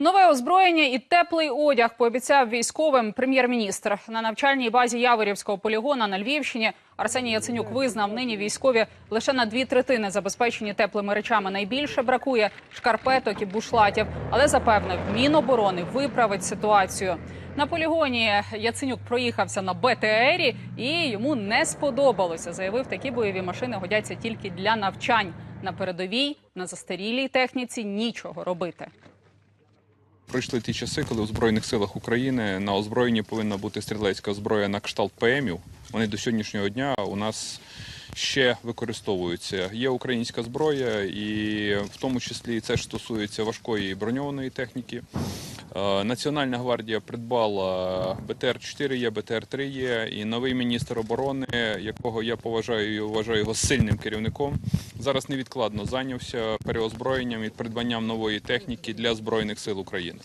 Нове озброєння і теплий одяг пообіцяв військовим прем'єр-міністр на навчальній базі Яворівського полігона на Львівщині. Арсеній Яценюк визнав, нині військові лише на дві третини забезпечені теплими речами. Найбільше бракує шкарпеток і бушлатів, але запевнив, Міноборони виправить ситуацію. На полігоні Яценюк проїхався на БТРі і йому не сподобалося. Заявив, такі бойові машини годяться тільки для навчань. На передовій на застарілій техніці нічого робити. Прийшли ті часи, коли у Збройних силах України на озброєнні повинна бути стрілецька зброя на кшталт ПМів. Вони до сьогоднішнього дня у нас ще використовуються. Є українська зброя, і в тому числі це ж стосується важкої броньованої техніки. Е, Національна гвардія придбала БТР-4 є, БТР-3 є, і новий міністр оборони, якого я поважаю і вважаю його сильним керівником, зараз невідкладно зайнявся переозброєнням і придбанням нової техніки для Збройних сил України.